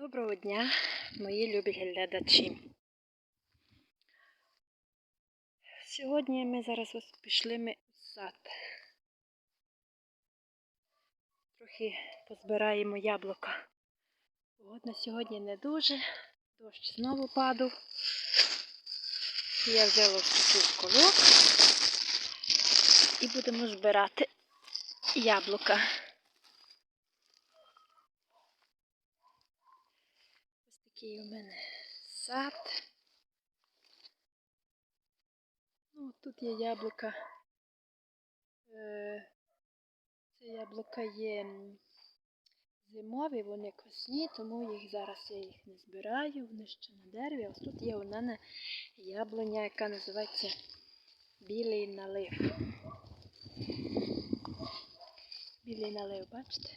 Доброго дня, мої любі глядачі. Сьогодні ми зараз ось пішли ми в сад. Трохи позбираємо яблука. Погода сьогодні не дуже, дощ знову падав. Я взяла такий колок і будемо збирати яблука. Ось такий у мене сад. Ну, тут є яблука. Е, Це яблука є зимові, вони косні, тому їх зараз я їх не збираю, вони ще на дереві. Ось тут є у мене яблуня, яка називається білий налив. Білий налив, бачите?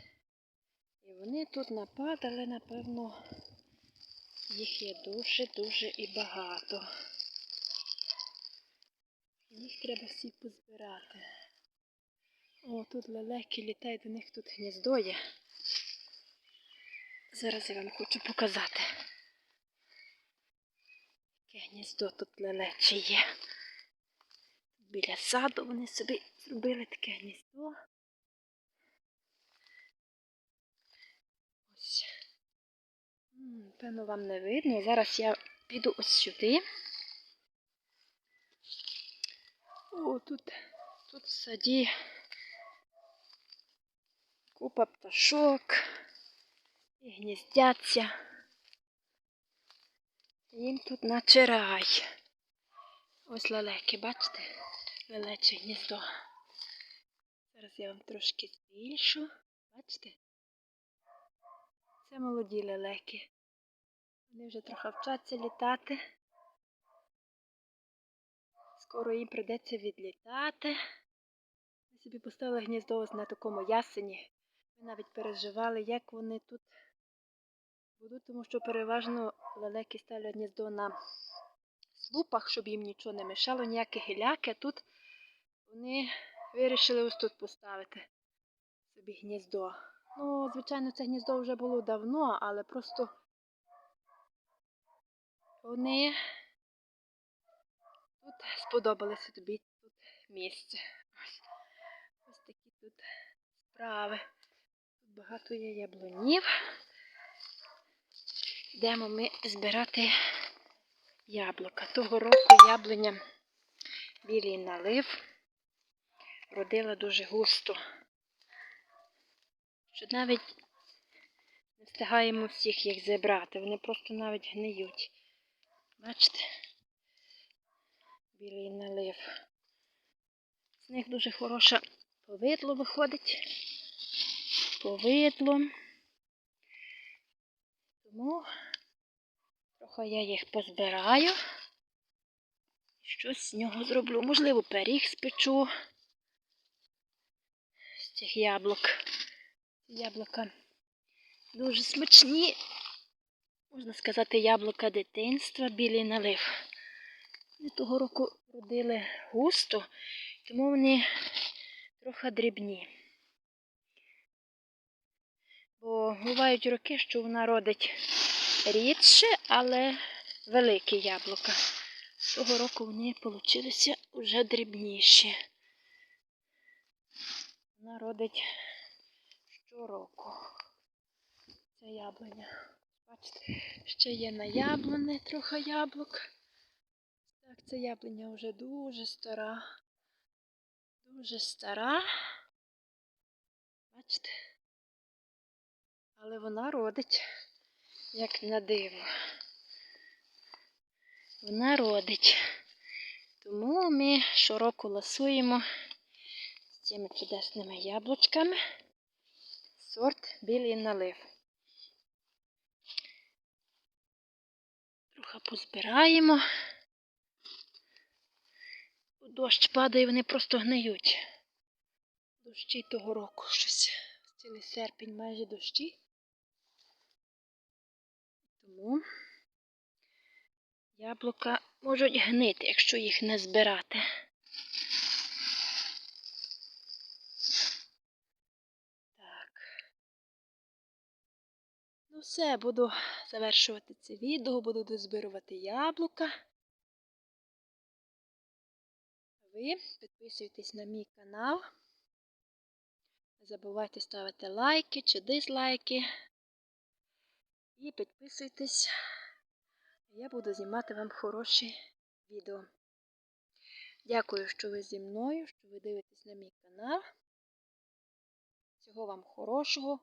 І вони тут нападали, напевно, їх є дуже-дуже і багато. Їх треба всі позбирати. О, тут лелеки літають, до них тут гніздо є. Зараз я вам хочу показати. Яке гніздо тут лелече є. Біля саду вони собі зробили таке гніздо. Ось. М, Певно, вам не видно. Зараз я піду ось сюди. О, тут, тут в саді купа пташок і гніздяться. Їм тут наче рай. Ось лелеки, бачите? Лелече гніздо. Зараз я вам трошки збільшу. Бачите? Це молоді лелеки. Вони вже трохи вчаться літати. Скоро їм прийдеться відлітати. Ми собі поставили гніздо ось на такому ясені. Ми навіть переживали, як вони тут будуть, тому що переважно лелеки ставлять гніздо на слупах, щоб їм нічого не мешало, ніякі гіляки. А тут вони вирішили ось тут поставити собі гніздо. Ну, звичайно, це гніздо вже було давно, але просто вони тут сподобалося тобі тут місце. Ось, ось такі тут справи. Тут багато є яблунів. Йдемо ми збирати яблука. Того року яблуня білий налив родила дуже густо. Що навіть не встигаємо всіх їх зібрати. Вони просто навіть гниють. Бачите? Білий налив. З них дуже хороше повидло виходить. Повидло. Тому трохи я їх позбираю. Щось з нього зроблю. Можливо, пиріг спечу з цих яблук. Яблука дуже смачні. Можна сказати, яблука дитинства, білий налив. Вони того року родили густо, тому вони трохи дрібні. Бо бувають роки, що вона родить рідше, але великі яблука. Того року вони получилися вже дрібніші. Вона родить щороку. Це яблуня. Бачите, ще є на яблуни трохи яблук. Так, це яблуня вже дуже стара. Дуже стара. Бачите? Але вона родить, як на диво. Вона родить. Тому ми щороку ласуємо з цими чудесними яблучками сорт білий налив. Трохи позбираємо. Дощ падає, вони просто гниють. Дощі того року щось. Цілий серпень майже дощі. Тому яблука можуть гнити, якщо їх не збирати. Так. Ну, все, буду завершувати це відео, буду дозбирувати яблука. Ви підписуйтесь на мій канал. Не забувайте ставити лайки чи дизлайки. І підписуйтесь. Я буду знімати вам хороші відео. Дякую, що ви зі мною, що ви дивитесь на мій канал. Всього вам хорошого.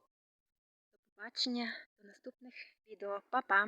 Побачення до наступних відео. Па-па!